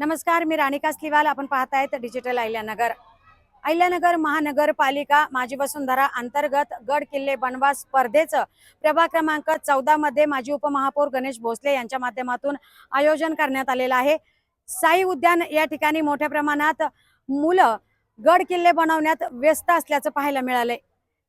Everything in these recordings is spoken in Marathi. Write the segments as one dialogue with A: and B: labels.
A: नमस्कार मी राणिका स्लिवाल आपण पाहतायत डिजिटल अहिल्यानगर. अहिल्यानगर महानगरपालिका माजी वसुंधरा अंतर्गत गड किल्ले बनवास स्पर्धेचं प्रभाग क्रमांक चौदा मध्ये माजी उपमहापौर गणेश भोसले यांच्या माध्यमातून आयोजन करण्यात आलेलं आहे. साई उद्यान या ठिकाणी मोठ्या प्रमाणात मुलं गड किल्ले बनवण्यात व्यस्त असल्याचं पाहायला मिळालंय.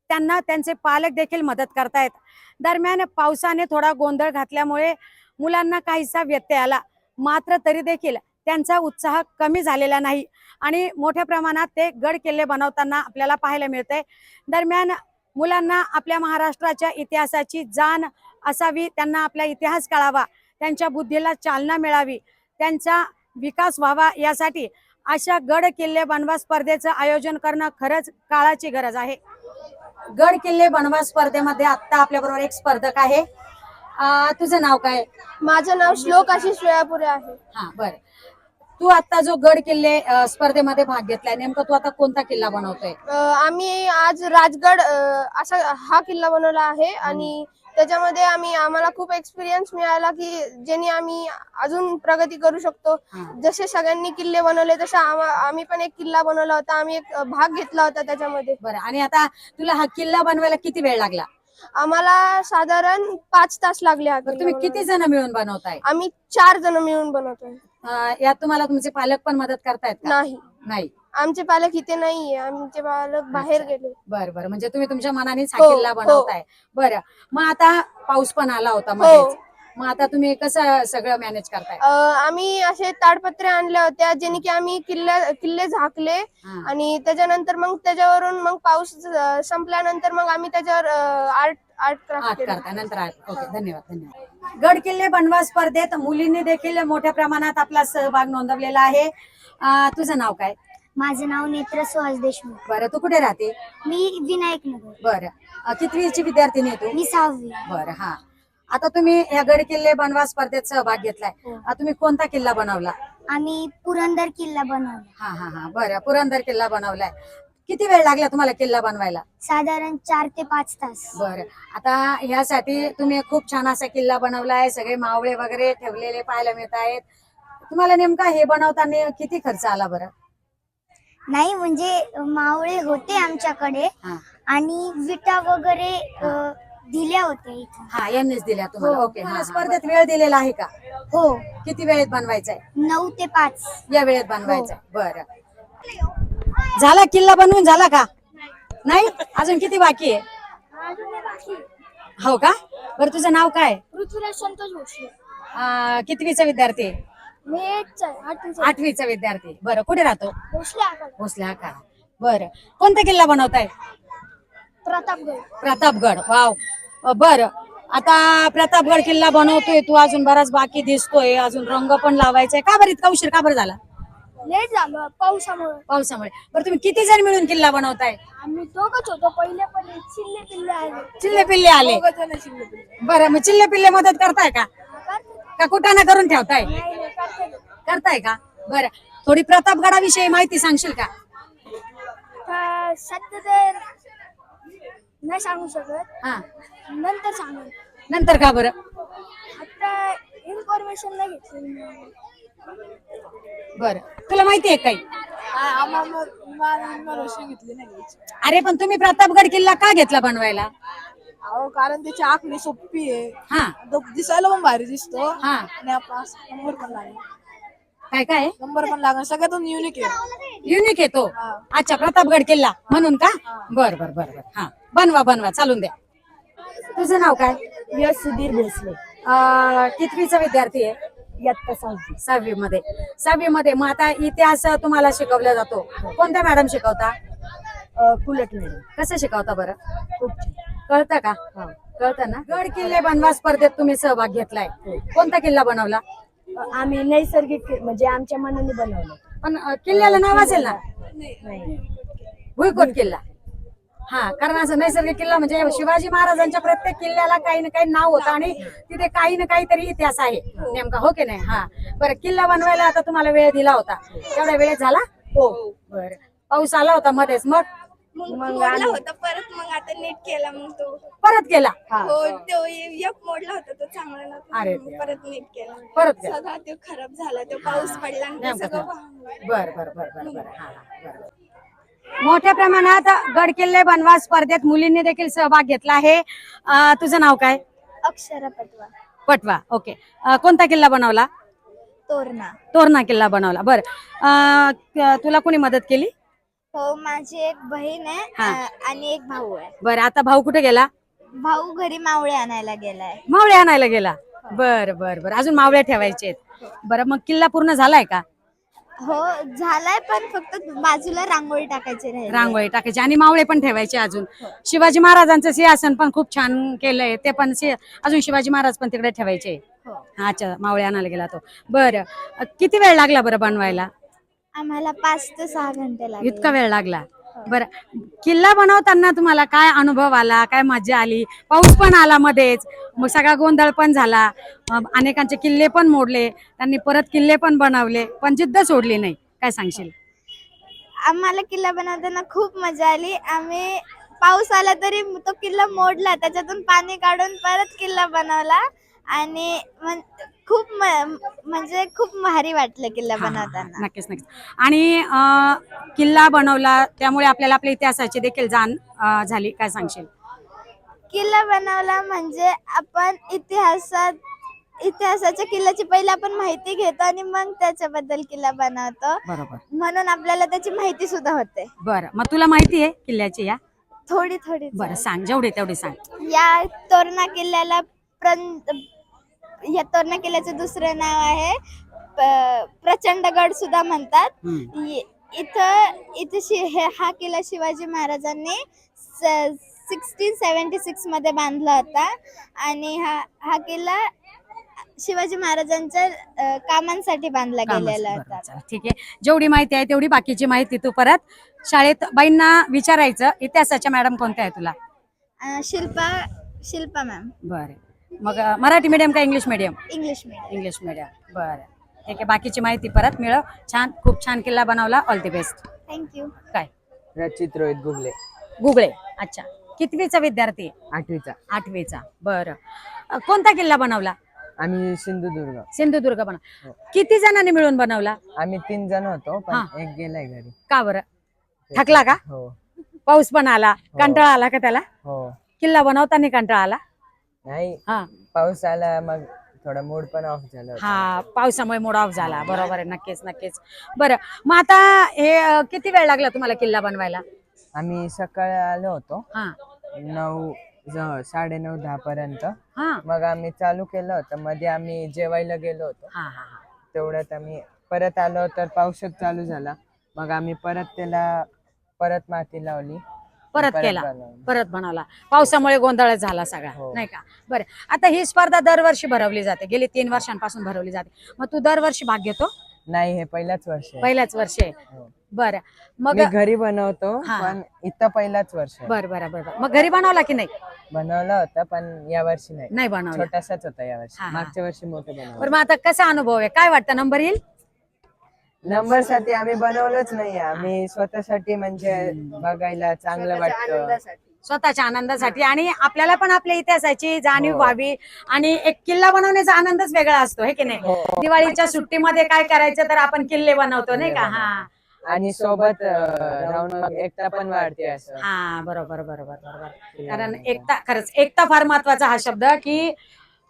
A: त्यांना त्यांचे पालक देखील मदत करतायत. दरम्यान पावसाने थोडा गोंधळ घातल्यामुळे मुलांना काहीसा व्यत्यय आला. मात्र तरी देखील त्यांचा उत्साह कमी झालेला नाही. आणि मोठ्या प्रमाणात ते गड किल्ले बनवताना आपल्याला पाहायला मिळतंय दरम्यान मुलांना आपल्या महाराष्ट्राच्या इतिहासाची जाण असावी त्यांना आपला इतिहास कळावा त्यांच्या बुद्धीला चालना मिळावी त्यांचा विकास व्हावा यासाठी अशा गड किल्ले बनवा स्पर्धेचं आयोजन करणं खरंच काळाची गरज आहे. गड किल्ले बनवा स्पर्धेमध्ये आता आपल्या बरोबर एक स्पर्धक आहे. तुझं नाव काय?
B: माझं नाव श्लोक आशिष वेळापुरे आहे.
A: हा बर. तू आता जो गड किल्ले अ, स्पर्धेमध्ये भाग घेतलाय नेमका तू आता कोणता किल्ला बनवतोय?
B: अ, आम्ही आज राजगड अ, असा हा किल्ला बनवला आहे आणि त्याच्यामध्ये आम्ही आम्हाला खूप एक्सपिरियन्स मिळाला की ज्याने आम्ही अजून प्रगती करू शकतो.
A: हा.
B: जसे सगळ्यांनी किल्ले बनवले तसे आम्हा- आम्ही पण एक किल्ला बनवला होता. आम्ही एक अ, भाग घेतला होता त्याच्यामध्ये.
A: बरं आणि आता तुला हा किल्ला बनवायला किती वेळ लागला?
B: आम्हाला साधारण पाच तास लागले हा
A: बरं,
B: किल्ला
A: तुम्ही
B: बनवायला.
A: किती जण मिळून बनवताय?
B: आम्ही चार जण मिळून बनवतोय.
A: यात तुम्हाला तुमचे पालक पण मदत करतायत का?
B: नाही.
A: नाही.
B: आमचे पालक इथे नाहीये. आमचे पालक बाहेर
A: अच्छा.
B: गेले.
A: बरं बरं. म्हणजे तुम्ही तुमच्या मनानेच हा
B: हो, हो.
A: बनवताय. बरं. मग आता पाऊस पण आला होता
B: हो.
A: मध्येच. मग आता तुम्ही कसं सगळं मॅनेज करताय?
B: अ, आम्ही असे ताडपत्रे आणल्या होत्या ज्याने की आम्ही किल्ले किल्ले झाकले.
A: हा.
B: आणि त्याच्यानंतर मग त्याच्यावरून मग पाऊस संपल्यानंतर मग आम्ही त्याच्यावर आर्ट आर्ट क्राफ्ट केलं.
A: करता नंतर आठ ओके धन्यवाद धन्यवाद. गड किल्ले बनवा स्पर्धेत मुलींनी देखील मोठ्या प्रमाणात आपला सहभाग नोंदवलेला आहे. अं, तुझं नाव काय?
C: माझं नाव नेत्र सुहास देशमुख.
A: बरं तू कुठे राहते?
C: मी विनायक नगर.
A: बरं. अं, कितवीची विद्यार्थिनी आहे तू?
C: मी सहावी.
A: बरं हा. आता तुम्ही या गड किल्ले बनवा स्पर्धेत सहभाग घेतलाय.
C: हो.
A: अं, तुम्ही कोणता किल्ला बनवला?
C: आम्ही पुरंदर किल्ला बनवला.
A: हा हा हा. बरं पुरंदर किल्ला बनवलाय. किती वेळ लागला तुम्हाला किल्ला बनवायला?
C: साधारण चार ते पाच तास.
A: बरं. आता ह्यासाठी तुम्ही खूप छान असा किल्ला बनवलाय सगळे मावळे वगैरे ठेवलेले पाहायला मिळत आहेत. तुम्हाला नेमका हे बनवताना किती खर्च आला बरं?
C: नाही म्हणजे मावळे होते आमच्याकडे
A: हा.
C: आणि विटा वगैरे अ, दिल्या होत्या इथं.
A: हा यांनीच दिल्या तुम्हाला.
C: हो.
A: ओके. हा स्पर्धेत वेळ दिलेला आहे का?
C: हो.
A: किती वेळेत बनवायचा आहे
C: नऊ ते पाच.
A: या वेळेत बनवायचा आहे बरं. झाला किल्ला बनवून झाला का? नाही? अजून किती बाकी आहे? हो का? बरं तुझं नाव काय?
C: पृथ्वीराज संतोष
A: अं, कितवीचा विद्यार्थी? आहे?
C: मी
A: आठवीचा. विद्यार्थी. बरं कुठे राहतो?
C: भोसले
A: भोसले हा का बरं. कोणता किल्ला बनवताय?
C: प्रतापगड.
A: प्रतापगड. वाव. अ, बरं. आता प्रतापगड किल्ला बनवतोय तू. अजून बराच बाकी दिसतोय. अजून रंग पण लावायचाय. का बरं? इतका उशीर का बरं झाला?
C: लेट झालं पावसामुळे.
A: पावसामुळे. बरं तुम्ही किती जण मिळून किल्ला बनवताय?
C: आम्ही दोघच होतो. पहिले पण चिल्ले पिल्ले आले.
A: चिल्ले पिल्ले आले. बरं मग चिल्ले पिल्ले मदत करताय का? का कुटाणा करून ठेवताय? करताय का? बरं. थोडी प्रतापगडाविषयी माहिती सांगशील का?
C: सध्या तर नाही सांगू शकत.
A: हा.
C: नंतर सांगू.
A: नंतर का बरं?
C: आता इन्फॉर्मेशन नाही घेतली
A: बरं. तुला माहिती आहे काही? अरे पण तुम्ही प्रतापगड किल्ला का घेतला बनवायला?
D: अहो कारण त्याची आखणी सोपी आहे.
A: हा.
D: तो दिसायला पण भारी दिसतो.
A: हा.
D: आणि आपला नंबर पण लागेल
A: काय काय?
D: नंबर पण लागेल सगळ्यातून युनिक आहे.
A: युनिक येतो अच्छा प्रतापगड किल्ला. म्हणून का? बर बर बर बर. हा. बनवा बनवा. चालून द्या. तुझं नाव काय?
D: यश सुधीर भोसले.
A: अं, कितवीचा विद्यार्थी आहे?
D: इयत्ता सहावी.
A: सहावी मध्ये सहावी मध्ये मग आता इतिहास तुम्हाला शिकवला जातो. कोणत्या मॅडम शिकवता?
D: कुलट मॅडम.
A: कसं शिकवता बरं?
D: खूप
A: कळतं का? कळतं ना? गड किल्ले बनवा स्पर्धेत तुम्ही सहभाग घेतलाय. कोणता किल्ला बनवला?
D: आम्ही नैसर्गिक म्हणजे आमच्या मनाने बनवलं.
A: पण किल्ल्याला नाव असेल ना? भुईकोट किल्ला. हा कारण असं नैसर्गिक किल्ला म्हणजे शिवाजी महाराजांच्या प्रत्येक किल्ल्याला काही ना काही नाव होतं आणि तिथे काही ना काहीतरी इतिहास आहे नेमका हो की नाही? हा. बरं किल्ला बनवायला आता तुम्हाला वेळ दिला होता. तेवढा वेळ झाला?
D: हो.
A: बरं. पाऊस आला होता मध्येच मग?
E: मग होता परत मग आता नीट केला मग तो.
A: परत केला?
E: हो तो एक मोडला होता तो चांगला नव्हता परत नीट केला.
A: परत केला.
E: सगळा तो खराब झाला तो पाऊस पडला आणि ते
A: नेमकं
E: सगळं
A: खराब.
E: वाहून गेलं.
A: बर बर बर बर बर. हा, हा, बर, बर. मोठ्या प्रमाणात गड किल्ले बनवास स्पर्धेत मुलींनी देखील सहभाग घेतला आहे. अं, तुझं नाव काय?
E: अक्षरा पटवा.
A: पटवा ओके. अं, कोणता किल्ला बनवला?
E: तोरणा.
A: तोरणा किल्ला बनवला. बर. तुला कोणी मदत केली?
E: हो माझी एक बहीण आहे
A: हा.
E: अ, आणि एक भाऊ आहे.
A: बरं आता भाऊ कुठे गेला?
E: भाऊ घरी मावळे आणायला गेलाय.
A: मावळे आणायला गेला. बर बर बर. अजून मावळे ठेवायचे आहेत. बरं मग किल्ला पूर्ण झालाय का?
E: हो झालाय पण फक्त बाजूला रांगोळी टाकायची राहील.
A: रांगोळी टाकायची आणि मावळे पण ठेवायचे अजून. शिवाजी महाराजांचं सिंहासन पण खूप छान केलंय. ते पण सि- अजून शिवाजी महाराज पण तिकडे ठेवायचे.
E: हो.
A: अच्छा मावळे आणायला गेला तो. बरं. अ, किती वेळ लागला बरं बनवायला?
E: आम्हाला पाच ते सहा घंटे लागले.
A: इतका वेळ लागला. बरं. किल्ला बनवताना तुम्हाला काय अनुभव आला? काय मजा आली? पाऊस पण आला मध्येच. मग सगळा गोंधळ पण झाला. अनेकांचे किल्ले पण मोडले. त्यांनी परत किल्ले पण बनवले. पण जिद्द सोडली नाही. काय सांगशील?
E: आम्हाला किल्ला बनवताना खूप मजा आली. आम्ही पाऊस आला तरी तो किल्ला मोडला. त्याच्यातून पाणी काढून परत किल्ला बनवला. आणि खूप म्हणजे खूप भारी वाटलं किल्ला. बनवताना.
A: नक्कीच नक्कीच. आणि अ, किल्ला बनवला त्यामुळे आपल्याला आपल्या इतिहासाची देखील जाण अ, झाली. काय सांगशील?
E: किल्ला बनवला म्हणजे आपण इतिहासात इतिहासाच्या किल्ल्याची पहिले आपण माहिती घेतो आणि मग त्याच्याबद्दल किल्ला बनवतो.
A: बरोबर.
E: म्हणून आपल्याला त्याची माहिती सुद्धा होते.
A: बरं. मग तुला माहिती आहे किल्ल्याची या?
E: थोडी थोडी
A: बरं सांग. जेवढे तेवढे सांग.
E: या तोरणा किल्ल्याला प्रं या तोरणा किल्ल्याचे दुसरे नाव आहे. प- प्रचंडगड सुद्धा म्हणतात. इथं इथं शि हे हा किल्ला शिवाजी महाराजांनी सिक्स्टीन सेवन्टी सिक्समध्ये बांधला होता. आणि हा हा किल्ला शिवाजी महाराजांच्या कामांसाठी बांधला. गेलेला होता.
A: ठीक आहे. जेवढी माहिती आहे तेवढी बाकीची माहिती तू परत शाळेत बाईंना विचारायचं. इतिहासाच्या मॅडम कोणत्या आहे तुला?
E: शिल्पा शिल्पा मॅम.
A: बरं. मग मराठी मीडियम का English medium
E: English medium
A: English medium बरं. ठीक आहे बाकीची माहिती परत मिळव. छान खूप छान किल्ला बनवला. ऑल दी बेस्ट
E: थँक्यू
A: काय?
F: रचित रोहित गुगले.
A: गुगळे अच्छा. कितवीचा विद्यार्थी? आहे?
F: आठवीचा.
A: आठवीचा. बरं. अ, कोणता किल्ला बनवला?
F: आम्ही सिंधुदुर्ग.
A: सिंधुदुर्ग बनव
F: हो.
A: किती जणांनी मिळून बनवला?
F: आम्ही तीन जण होतो
A: हा.
F: पण एक गेलाय घरी.
A: का बरं? थकला का?
F: हो.
A: पाऊस पण आला. कंटाळा आला का त्याला?
F: हो.
A: किल्ला बनवताना कंटाळा आला?
F: नाही
A: हा.
F: पाऊस आला मग थोडा मूड पण ऑफ झाला होता.
A: हा पावसामुळे मूड ऑफ झाला. बरोबर आहे नक्कीच नक्कीच. बरं मग आता हे अ, किती वेळ लागला तुम्हाला किल्ला बनवायला?
F: आम्ही सकाळी आलो होतो.
A: हा.
F: नऊ ज- साडेनऊ दहा पर्यंत.
A: हा.
F: मग आम्ही चालू केलं होतं. मध्ये आम्ही जेवायला गेलो होतो.
A: हा हा हा.
F: तेवढ्यात आम्ही परत आलो तर पाऊसच चालू झाला. मग आम्ही परत त्याला परत माती लावली.
A: परत केला. परत बनवला पावसामुळे गोंधळच झाला सगळा.
F: हो.
A: नाही का? बरं. आता ही स्पर्धा दरवर्षी भरवली जाते. गेली तीन वर्षांपासून भरवली जाते. मग तू दरवर्षी भाग घेतो?
F: नाही हे पहिलाच वर्ष आहे.
A: पहिल्याच वर्षी आहे.
F: हो.
A: बरं. मग
F: घरी बनवतो
A: हा.
F: पण इथं पहिलाच वर्ष.
A: बरं बरं बरं. मग घरी बनवला की नाही?
F: बनवला होता पण या वर्षी नाही.
A: नाही बनवला.
F: छोटासाच होता या वर्षी.
A: हा, हा.
F: मागच्या वर्षी मोठं बनवलं.
A: मग आता कसा अनुभव आहे? काय वाटतं? नंबर येईल?
F: नंबरसाठी आम्ही बनवलंच नाही आम्ही स्वतःसाठी म्हणजे बघायला चांगलं वाटतं.
A: स्वतःच्या आनंदासाठी. आणि आपल्याला पण आपल्या इतिहासाची जाणीव
F: हो.
A: व्हावी. आणि एक किल्ला बनवण्याचा आनंदच वेगळा असतो हे की नाही?
F: हो.
A: दिवाळीच्या सुट्टीमध्ये काय करायचं तर आपण किल्ले बनवतो नाही का? हा.
F: आणि सोबत अं, राहून पण वाढते असं.
A: हा बरोबर बरोबर बरोबर. कारण एकता खरंच एकता फार महत्त्वाचा हा शब्द की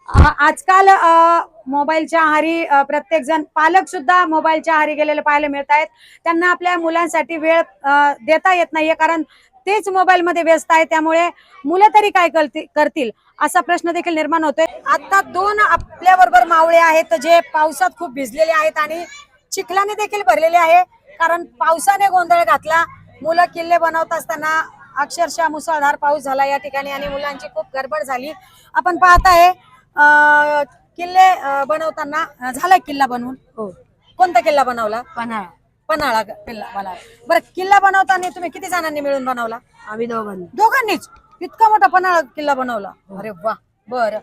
A: आजकाल अ, मोबाईलच्या आहारी प्रत्येक जण पालक सुद्धा मोबाईलच्या आहारी गेलेले पाहायला मिळत आहेत. त्यांना आपल्या मुलांसाठी वेळ देता येत नाहीये कारण तेच मोबाईल मध्ये व्यस्त आहे. त्यामुळे मुलं तरी काय करती- करतील असा प्रश्न देखील निर्माण होतोय. आता दोन आपल्या बरोबर मावळे आहेत जे पावसात खूप भिजलेले आहेत आणि चिखलाने देखील भरलेले आहे. कारण पावसाने गोंधळ घातला. मुलं किल्ले बनवत असताना अक्षरशः मुसळधार पाऊस झाला या ठिकाणी आणि मुलांची खूप गडबड झाली. आपण पाहत आहे अं, किल्ले अं, बनवताना झाला किल्ला बनवून?
G: हो.
A: कोणता किल्ला बनवला?
G: पन्हाळा.
A: पन्हाळा किल्ला बनवला. बरं किल्ला बनवताना तुम्ही किती जणांनी मिळून बनवला?
G: आम्ही दोघांनी.
A: दोघांनीच? इतका मोठा पन्हाळा किल्ला बनवला? अरे वा बर.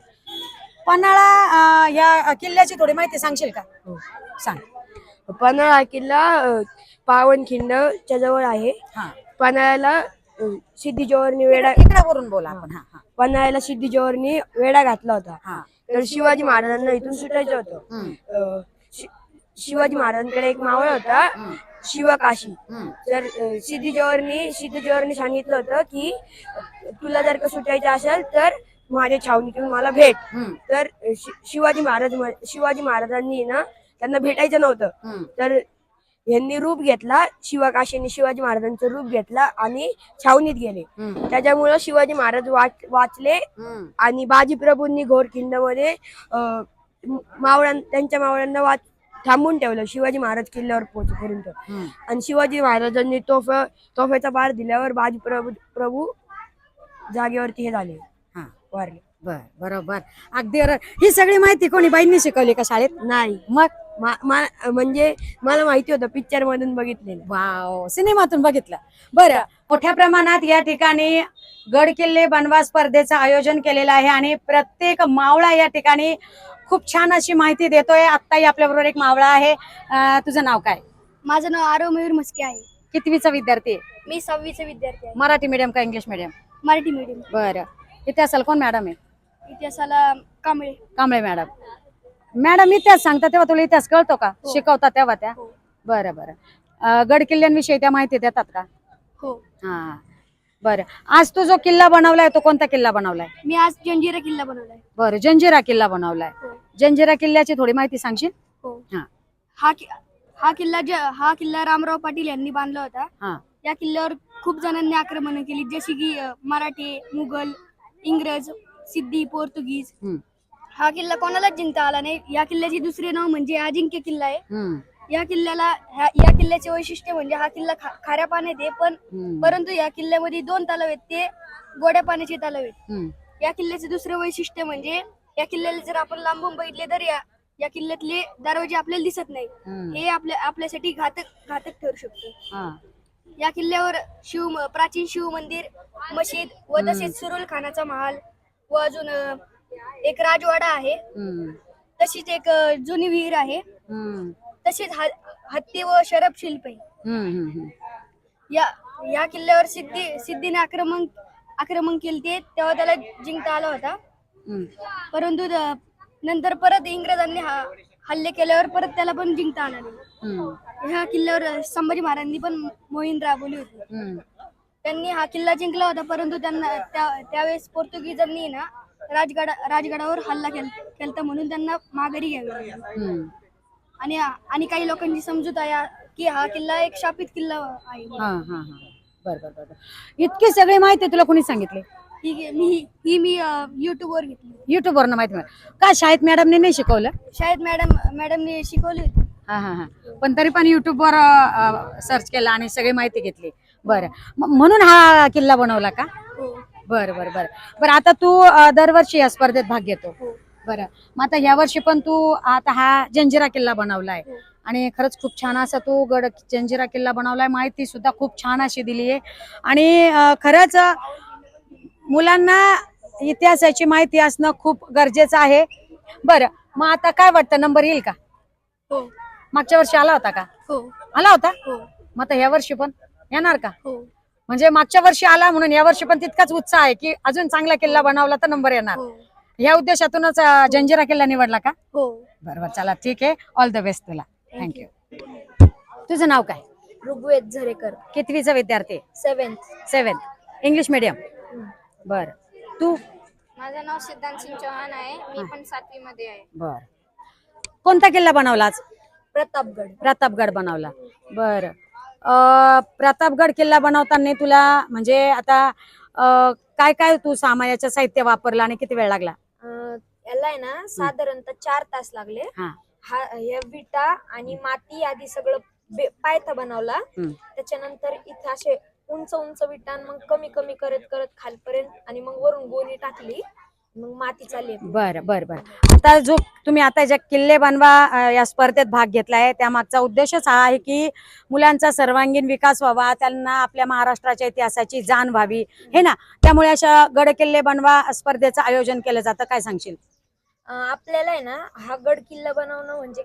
A: पन्हाळा अं, या किल्ल्याची थोडी माहिती सांगशील का?
G: हो.
A: सांग.
G: पन्हाळा किल्ला अ, पावनखिंडच्या जवळ आहे.
A: हा.
G: पन्हाळ्याला अं, सिद्धी जोहरनी वेडा
A: इकडे वरून बोला आपण. हा हा.
G: पन्हाळ्याला सिद्धी जोहरनी वेडा घातला होता. तर शिवाजी महाराजांना इथून सुटायचं होतं. शिवाजी महाराजांकडे एक मावळ होता. शिवकाशी.
A: हम्म,
G: तर अं, सिद्धी जोहरनी सिद्धी जोहरनी सांगितलं होतं की तुला जर का सुटायचं असेल तर माझ्या छावणीतून मला भेट. तर शिवाजी महाराज शिवाजी महाराजांनी ना त्यांना भेटायचं नव्हतं. तर यांनी रूप घेतला शिवकाशीने शिवाजी महाराजांचं रूप घेतला आणि छावणीत गेले. त्याच्यामुळं शिवाजी महाराज वाच वाचले आणि बाजीप्रभूंनी घोरखिंडमध्ये अं, मावळ्यां त्यांच्या मावळ्यांना वाच थांबून ठेवलं शिवाजी महाराज किल्ल्यावर पोहोचेपर्यंत. आणि शिवाजी महाराजांनी तोफ तोफेचा बार दिल्यावर बाजी प्रभू प्रभू जागेवरती हे झाले वारले.
A: बर बरोबर. अगदी. ही सगळी माहिती कोणी बाईंनी शिकवली का शाळेत?
G: नाही.
A: मग?
G: म्हणजे मला माहिती होतं पिक्चर मधून बघितलेलं.
A: वाव सिनेमातून बघितलं. बरं मोठ्या प्रमाणात या ठिकाणी गड किल्ले बनवा स्पर्धेचं आयोजन केलेलं आहे आणि प्रत्येक मावळा या ठिकाणी खूप छान अशी माहिती देतोय. आत्ताही आपल्या बरोबर एक मावळा आहे. तुझं नाव काय?
H: माझं नाव आरव मयूर मस्के आहे.
A: कितवीचा विद्यार्थी आहे?
H: मी सहावीचे विद्यार्थी आहे.
A: मराठी मीडियम का इंग्लिश मीडियम
H: मराठी मीडियम
A: बरं. इतिहासाला कोण मॅडम आहे?
H: इतिहासाला कांबळे.
A: कांबळे मॅडम मॅडम इतिहास सांगता तेव्हा तुला इतिहास कळतो का? शिकवता तेव्हा त्या?
H: हो.
A: बरं बरं. अं, गड किल्ल्यांविषयी त्या माहिती देतात का?
H: हो.
A: हा. बरं. आज तू जो किल्ला बनवलाय तो कोणता किल्ला बनवलाय?
H: मी आज जंजिरा किल्ला बनवलाय.
A: बरं जंजिरा किल्ला बनवलाय.
H: हो.
A: जंजिरा किल्ल्याची थोडी माहिती सांगशील?
H: हो.
A: हा.
H: हा कि- हा किल्ला ज- हा किल्ला रामराव पाटील यांनी बांधला होता.
A: हा.
H: या किल्ल्यावर खूप जणांनी आक्रमण केली. जशी की अ, मराठे मुघल इंग्रज सिद्धी पोर्तुगीज.
A: हम्म,
H: हा किल्ला कोणालाच जिंकता आला नाही. या किल्ल्याचे दुसरे नाव म्हणजे अजिंक्य किल्ला आहे.
A: हम्म,
H: या किल्ल्याला ह्या- या किल्ल्याचे वैशिष्ट्य म्हणजे हा किल्ला खा- खाऱ्या पाण्यात आहे पण
A: हम्म,
H: परंतु या किल्ल्यामध्ये दोन तलाव आहेत ते गोड्या पाण्याचे तलाव आहेत.
A: हम्म,
H: या किल्ल्याचे दुसरे वैशिष्ट्य म्हणजे या किल्ल्याला जर आपण लांबून बघितले तर या या किल्ल्यातले दरवाजे आपल्याला दिसत नाही
A: हम्म,
H: हे आपल्या आपल्यासाठी घातक घातक ठरू शकतो.
A: हा,
H: या किल्ल्यावर शिव प्राचीन शिव मंदिर मशीद व तसेच सुरुल खानाचा महाल व अजून अ, एक राजवाडा आहे.
A: हम्म,
H: तशीच एक अ, जुनी विहीर आहे.
A: हम्म,
H: ह- हत्ती व शरब शिल्प. आहे
A: हम्म, हम्म, हम्म.
H: या या किल्ल्यावर सिद्धी सिद्धीने आक्रमण आक्रमण केले तेव्हा त्याला जिंकता आला होता.
A: हम्म,
H: परंतु नंतर परत इंग्रजांनी हा हल्ले केल्यावर परत त्याला पण जिंकता आला नाही.
A: हम्म,
H: ह्या किल्ल्यावर संभाजी महाराजांनी पण मोहीम राबवली होती.
A: हम्म,
H: त्यांनी हा किल्ला जिंकला होता परंतु त्यांना त्या- त्यावेळेस पोर्तुगीजांनी ना राजगडा राजगडावर हल्ला केल केलता म्हणून त्यांना माघारी घ्यावी
A: हम्म.
H: आणि आणि काही लोकांची समजूत आहे की हा किल्ला एक शापित किल्ला आहे.
A: हा हा हा. बर बर बर बर. इतकी सगळी माहिती तुला कोणी सांगितली?
H: ही घे- मी ही मी युट्यूब वर घेतली.
A: माहिती मिळाली. का शाळेत मॅडमने नाही शिकवलं?
H: शाळेत मॅडम मॅडमने शिकवली होती.
A: हा हा हा. पण तरी पण युट्यूब वर सर्च केला आणि सगळी माहिती घेतली. बरं. म- म्हणून हा किल्ला बनवला का? बरं बरं बरं. बरं आता तू अं, दरवर्षी या स्पर्धेत भाग घेतो.
H: हो.
A: बरं. मग आता या वर्षी पण तू आता हा जंजिरा किल्ला बनवलाय.
H: हो.
A: आणि खरंच खूप छान असा तू गड जंजिरा किल्ला बनवलाय. माहिती सुद्धा खूप छान अशी दिली आहे. आणि अं, खरंच अं, मुलांना इतिहासाची माहिती असणं खूप गरजेचं आहे. बरं मग आता काय वाटतं? नंबर येईल का?
H: हो.
A: मागच्या वर्षी आला होता का?
H: हो.
A: आला होता?
H: हो.
A: मग आता या वर्षी पण? येणार का?
H: हो.
A: म्हणजे मागच्या वर्षी आला म्हणून या वर्षी पण तितकाच उत्साह आहे की अजून चांगला किल्ला बनवला तर नंबर येणार.
H: हो.
A: या उद्देशातूनच जंजिरा किल्ला निवडला का?
H: हो.
A: बरोबर चला ठीक आहे. ऑल द बेस्ट तुला. थँक्यू तुझं नाव काय?
H: ऋग्वेद झरेकर.
A: कितवीचा विद्यार्थी?
H: सेventh
A: सेव्हन्थ इंग्लिश मीडियम बर. तू?
H: माझं नाव सिद्धांत सिंग चौहान आहे. मी पण सातवी मध्ये आहे.
A: बर. कोणता किल्ला बनवला आज?
H: प्रतापगड.
A: प्रतापगड बनवला. बर. प्रतापगड किल्ला बनवताना तुला म्हणजे आता काय काय तू सामानाचं साहित्य वापरलं आणि किती वेळ लागला?
I: याला आहे ना साधारणतः चार तास लागले.
A: हा.
I: हा या विटा आणि माती आधी सगळं बे- पायथा बनवला.
A: हम्म.
I: त्याच्यानंतर इथे असे उंच उंच विटा मग कमी कमी करत करत खालपर्यंत आणि मग वरून गोणी टाकली. मग माती चालली
A: बर बर बर. आता जो तुम्ही आता ज्या किल्ले बनवा या स्पर्धेत भाग घेतलाय त्यामागचा उद्देशच हा आहे की मुलांचा सर्वांगीण विकास व्हावा त्यांना आपल्या महाराष्ट्राच्या इतिहासाची जाण व्हावी हे ना? त्यामुळे अशा गड किल्ले बनवा स्पर्धेचं आयोजन केलं जातं काय सांगशील?
I: आपल्याला आहे ना हा गड किल्ला बनवणं म्हणजे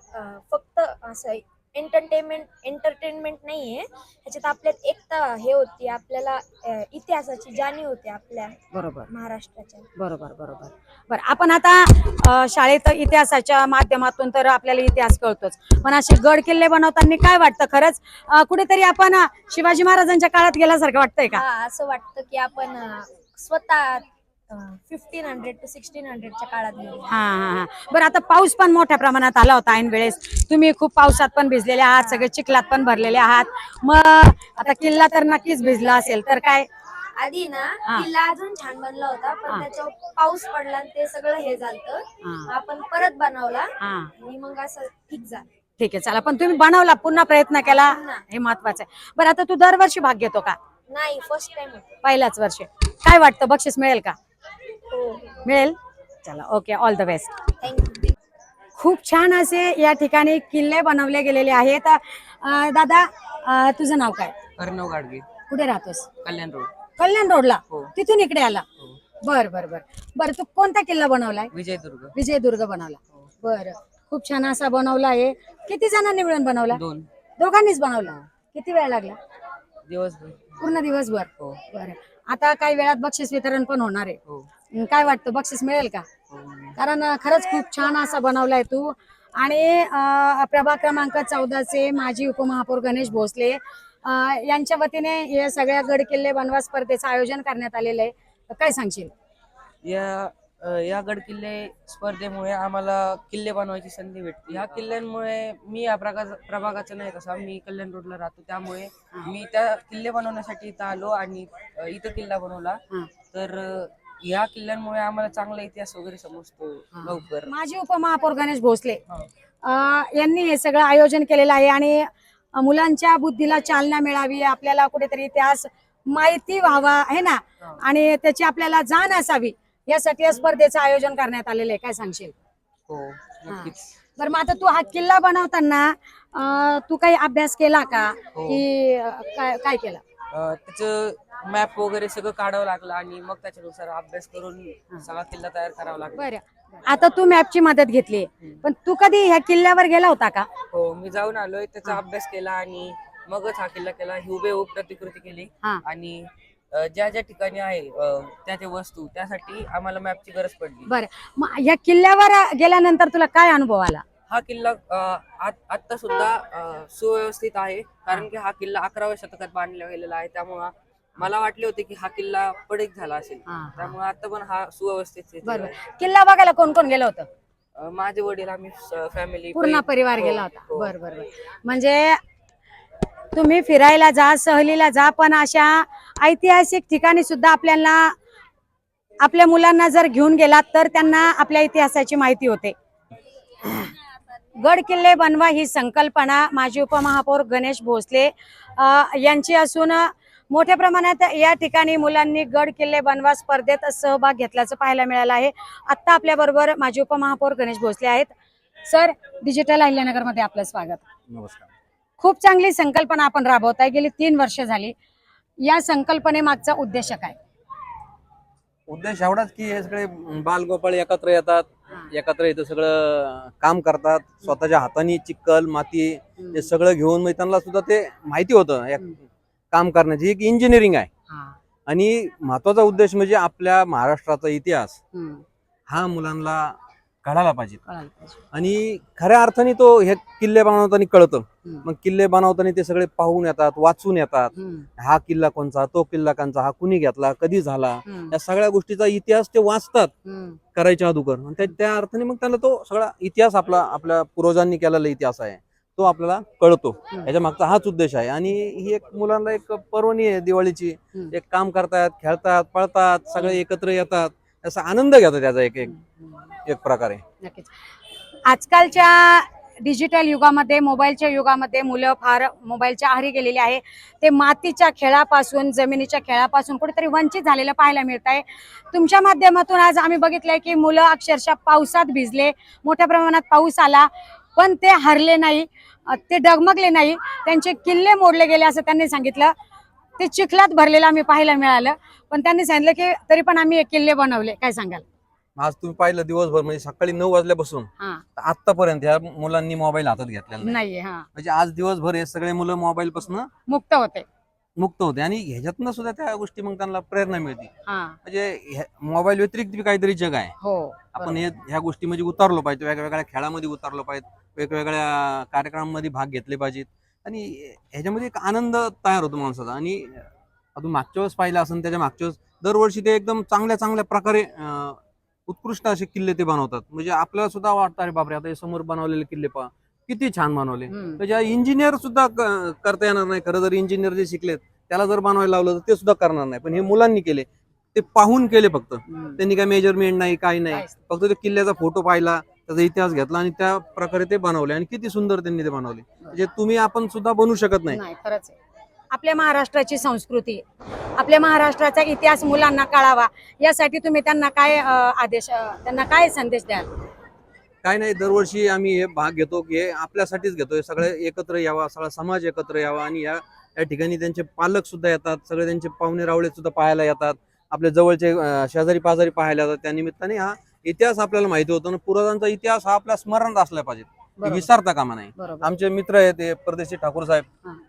I: फक्त असं एंटरटेनमेंट एंटरटेनमेंट नाहीये. ह्याच्यात आपल्यात एकता हे होती आपल्याला अं, इतिहासाची जाणीव होती आपल्या
A: बरोबर.
I: महाराष्ट्राच्या.
A: बरोबर बरोबर. बरं आपण आता अ, शाळेत इतिहासाच्या माध्यमातून तर आपल्याला इतिहास कळतोच. पण असे गड किल्ले बनवताना काय वाटतं खरंच? अ, कुठेतरी आपण अ, शिवाजी महाराजांच्या काळात गेल्यासारखं वाटतंय का?
I: हा असं वाटतं की आपण अं, स्वतः फिफ्टीन हंड्रेड टू सिक्स्टीन हंड्रेडच्या काळात गेलो.
A: हा हा हा. बरं आता पाऊस पण मोठ्या प्रमाणात आला होता ऐन वेळेस. तुम्ही खूप पावसात पण भिजलेले आहात सगळे चिखलात पण भरलेले आहात. मग आता किल्ला तर नक्कीच भिजला असेल तर काय?
I: आधी ना
A: हा.
I: किल्ला अजून छान बनला होता
A: हा.
I: पण त्याच्यावर पाऊस पडला आणि ते सगळं हे झालं
A: हा.
I: आपण परत बनवला
A: हा.
I: आणि मग असं ठीक झालं.
A: ठीक आहे चला पण तुम्ही बनवला पुन्हा प्रयत्न केला. हे महत्वाचं आहे. बरं आता तू दरवर्षी भाग घेतो का?
I: नाही फर्स्ट टाइम
A: पहिल्याच वर्षी. काय वाटतं बक्षीस मिळेल का? मिळेल? चला okay all the best
I: thank you
A: खूप छान असे या ठिकाणी किल्ले बनवले गेलेले आहेत. अं, दादा अं, तुझं नाव काय?
F: अर्णव गाडगे.
A: कुठे राहतोस?
F: कल्याण रोड.
A: कल्याण रोडला?
F: हो.
A: तिथून इकडे आला? बर बर बर. बर तू कोणता किल्ला बनवलाय?
F: विजयदुर्ग.
A: विजयदुर्ग बनवला. बर. खूप छान असा बनवला आहे. किती जणांनी मिळून बनवला?
F: दोन.
A: दोघांनीच बनवला. किती वेळ लागला?
F: दिवसभर.
A: पूर्ण दिवसभर?
F: हो.
A: बरं. आता काही वेळात बक्षीस वितरण पण होणार आहे.
F: हो.
A: काय वाटतं बक्षीस मिळेल का. कारण खरंच खूप छान असा बनवलाय तू. आणि प्रभाग क्रमांक चौदाचे माजी उपमहापौर गणेश भोसले यांच्या वतीने या सगळ्या गड किल्ले बनवा स्पर्धेचं आयोजन करण्यात आलेलं आहे. काय सांगशील?
J: या या गड किल्ले स्पर्धेमुळे आम्हाला किल्ले बनवायची संधी भेटते. ह्या किल्ल्यांमुळे मी या प्रकार प्रभागाचा नाही कसा मी कल्याण रोडला राहतो. त्यामुळे मी त्या किल्ले बनवण्यासाठी इथं आलो आणि इथं किल्ला बनवला. तर या किल्ल्यांमुळे आम्हाला चांगला इतिहास वगैरे समजतो लवकर.
A: माजी उपमहापौर गणेश भोसले
J: हा.
A: अं, यांनी हे सगळं आयोजन केलेलं आहे आणि मुलांच्या बुद्धीला चालना मिळावी आपल्याला कुठेतरी इतिहास माहिती व्हावा आहे ना?
J: हा.
A: आणि त्याची आपल्याला जाण असावी यासाठी या स्पर्धेचं आयोजन करण्यात आलेलं आहे. काय सांगशील?
J: हो. नक्कीच.
A: बरं मग आता तू हा किल्ला बनवताना अं, तू काही अभ्यास केला का?
J: हो.
A: की अं, काय काय केलं?
J: अ, त्याचं मॅप वगैरे सगळं काढावं लागलं आणि मग त्याच्यानुसार अभ्यास करून सगळा किल्ला तयार करावा लागला.
A: बरं. आता तू मॅपची मदत घेतली. पण तू कधी ह्या किल्ल्यावर गेला होता का?
J: हो मी जाऊन आलोय त्याचा अभ्यास केला आणि मगच हा किल्ला केला. हुबेहूब प्रतिकृती केली.
A: हा.
J: आणि अ, ज्या ज्या ठिकाणी आहे अ, त्या त्या वस्तू त्यासाठी आम्हाला मॅपची गरज पडली.
A: बरं. मग या किल्ल्यावर गेल्यानंतर तुला काय अनुभव आला?
J: हा किल्ला आत- आता सुद्धा अ, सुव्यवस्थित आहे. कारण की हा किल्ला अकराव्या शतकात बांधला गेलेला आहे. त्यामुळे मला वाटले होते की हा किल्ला पडीक झाला असेल.
A: हा, हा.
J: त्यामुळे आता पण हा सुव्यवस्थित स्थितीत
A: बरोबर
J: आहे.
A: किल्ला बघायला कोण कोण गेलं होतं?
J: अ, माझे वडील आम्ही फॅमिली
A: पूर्ण परिवार
J: हो,
A: गेला होता.
J: हो.
A: बर बर बर. म्हणजे तुम्ही फिरायला जा सहलीला जा पण अशा ऐतिहासिक ठिकाणी सुद्धा आपल्याला आपल्या मुलांना जर घेऊन गेलात तर त्यांना आपल्या इतिहासाची माहिती होते. गड किल्ले बनवा ही संकल्पना माजी उपमहापौर गणेश भोसले अ, यांची असून मोठ्या प्रमाणात या ठिकाणी मुलांनी गड किल्ले बनवा स्पर्धेत सहभाग घेतल्याचं पाहायला मिळालं आहे. आत्ता आपल्या बरोबर माजी उपमहापौर गणेश भोसले आहेत. सर डिजिटल अहिल्यानगरमध्ये आपलं स्वागत.
K: नमस्कार.
A: खूप चांगली संकल्पना आपण राबवताय. गेली तीन वर्ष झाली. या संकल्पनेमागचा उद्देश काय?
K: उद्देश एवढाच की हे सगळे बालगोपाळ एकत्र येतात. एकत्र इथं सगळं काम करतात. स्वतःच्या हाताने चिक्कल माती हे. सगळं घेऊन मग त्यांना सुद्धा ते माहिती होतं. काम करण्याची एक इंजिनिअरिंग आहे. आणि महत्त्वाचा उद्देश म्हणजे आपल्या महाराष्ट्राचा इतिहास. हा मुलांना कळायला पाहिजे. आणि खऱ्या अर्थाने तो हे किल्ले बनवताना कळतं. मग किल्ले बनवताना ते सगळे पाहून येतात वाचून येतात. हा किल्ला कोणचा तो किल्ला कोणचा हा कुणी घेतला कधी झाला. या सगळ्या गोष्टीचा इतिहास ते वाचतात. करायच्या अगोदर त्या- त्या अर्थाने मग त्यांना तो सगळा इतिहास आपला आपल्या पूर्वजांनी केलेला इतिहास आहे तो आपल्याला कळतो. याच्या मागचा हाच उद्देश आहे. आणि ही एक मुलांना एक पर्वणी आहे दिवाळीची. एक काम करतात खेळतात पळतात सगळे एकत्र येतात. असा आनंद घेतात त्याचा एक एक एक प्रकारे.
A: नक्कीच. आजकालच्या डिजिटल युगामध्ये मोबाईलच्या युगामध्ये मुलं फार मोबाईलच्या आहारी गेलेली आहे. ते मातीच्या खेळापासून जमिनीच्या खेळापासून कुठेतरी वंचित झालेलं पाहायला मिळत आहे तुमच्या माध्यमातून आज आम्ही बघितलंय की मुलं अक्षरशः पावसात भिजले. मोठ्या प्रमाणात पाऊस आला. पण ते हरले नाही ते डगमगले नाही. त्यांचे किल्ले मोडले गेले असं त्यांनी सांगितलं. ते चिखलात भरलेलं आम्ही पाहायला मिळालं. पण त्यांनी सांगितलं की तरी पण आम्ही किल्ले बनवले. काय सांगाल?
K: आज तुम्ही पाहिलं दिवसभर म्हणजे सकाळी नऊ वाजल्यापासून
A: हा.
K: आतापर्यंत ह्या मुलांनी मोबाईल हातात घेतलेला नाही.
A: हा.
K: म्हणजे आज दिवसभर हे सगळे मुलं मोबाईल पासून
A: मुक्त होते.
K: मुक्त होते. आणि ह्याच्यातनं सुद्धा त्या गोष्टी मग त्यांना प्रेरणा मिळते.
A: हा.
K: म्हणजे मोबाईल व्यतिरिक्त बी काहीतरी जग आहे.
A: हो.
K: आपण हे ह्या गोष्टी म्हणजे उतरलो पाहिजे वेगवेगळ्या खेळामध्ये उतरलो पाहिजे वेगवेगळ्या कार्यक्रमांमध्ये भाग घेतले पाहिजेत. आणि ह्याच्यामध्ये एक आनंद तयार होतो माणसाचा. आणि अजून मागच्या वेळेस पाहिलं असेल त्याच्या मागच्या वेळेस दरवर्षी ते एकदम चांगल्या चांगल्या प्रकारे अं, उत्कृष्ट असे किल्ले ते बनवतात. म्हणजे आपल्याला सुद्धा वाटतं अरे बापरे आता हे समोर बनवलेले किल्ले पहा किती छान बनवले. म्हणजे इंजिनियर सुद्धा करता येणार नाही. खरं जर इंजिनियर जे शिकलेत त्याला जर बनवायला लावलं तर ते सुद्धा करणार नाही. पण हे मुलांनी केले. ते पाहून केले फक्त. त्यांनी काय मेजरमेंट नाही काही नाही. फक्त ते किल्ल्याचा फोटो पाहिला त्याचा इतिहास घेतला आणि त्या प्रकारे ते बनवले आणि किती सुंदर त्यांनी ते बनवले. म्हणजे तुम्ही आपण सुद्धा बनवू शकत नाही.
A: नाही खरंच आपल्या महाराष्ट्राची संस्कृती आपल्या महाराष्ट्राचा इतिहास मुलांना कळावा यासाठी तुम्ही त्यांना काय आदेश त्यांना काय संदेश द्याल?
K: काय नाही दरवर्षी आम्ही हे भाग घेतो की हे आपल्यासाठीच घेतो. सगळे एकत्र यावा सगळा समाज एकत्र यावा आणि या या ठिकाणी त्यांचे पालक सुद्धा येतात सगळे त्यांचे पाहुणे रावळे सुद्धा पाहायला येतात. आपल्या जवळचे शेजारी पाजारी पाहायला येतात त्या निमित्ताने हा इतिहास आपल्याला माहिती होतो. पुराणांचा इतिहास हा आपल्या स्मरणात असला पाहिजे. विसरता कामा नाही आमचे मित्र आहेत ते परदेशी ठाकूर साहेब.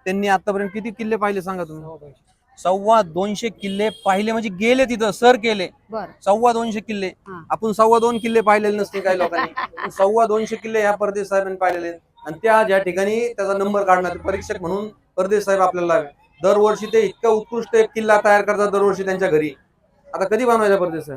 K: त्यांनी आतापर्यंत किती किल्ले पाहिले सांगा तुम्ही? सव्वा दोनशे. किल्ले पाहिले म्हणजे गेले तिथं सर केले. सव्वा दोनशे किल्ले. आपण सव्वा दोन किल्ले पाहिलेले नसते काही लोकांनी. सव्वा दोनशे किल्ले ह्या परदेश साहेबांनी पाहिलेले. आणि त्या ज्या ठिकाणी त्याचा नंबर काढणार परीक्षक म्हणून परदेश साहेब आपल्याला दरवर्षी ते इतका उत्कृष्ट एक किल्ला तयार करतात दरवर्षी त्यांच्या घरी. आता कधी बनवायचा परदेश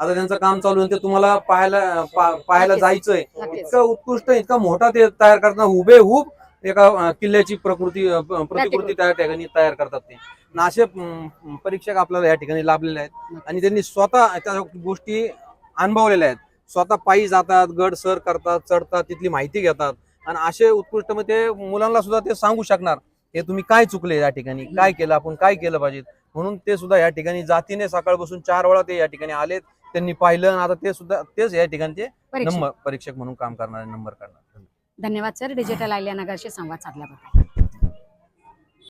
K: आता त्यांचं काम चालू आहे ते तुम्हाला पाहायला पा- पाहायला. जायचंय. इतकं उत्कृष्ट इतका मोठा ते तयार करतात. हुबेहूब एका अं, किल्ल्याची प्रकृती अं, प- प्रतिकृती त्या ठिकाणी तयार करतात ते. आणि असे अं, परीक्षक आपल्याला या ठिकाणी लाभलेले आहेत. आणि त्यांनी स्वतः त्या गोष्टी अनुभवलेल्या आहेत. स्वतः पायी जातात गड सर करतात चढतात तिथली माहिती घेतात. आणि असे उत्कृष्ट मग ते मुलांना सुद्धा ते सांगू शकणार. हे तुम्ही काय चुकले या ठिकाणी? काय केलं आपण? काय केलं पाहिजे? म्हणून ते सुद्धा या ठिकाणी जातीने सकाळपासून चार वेळा ते या ठिकाणी आलेत. त्यांनी पाहिलं आणि आता ते सुद्धा तेच या ठिकाणी ते
A: परीक्षा
K: नंबर परीक्षक म्हणून काम करणारे नंबर करणार.
A: धन्यवाद सर. डिजिटल आयलिया नगरशी संवाद साधल्याबद्दल.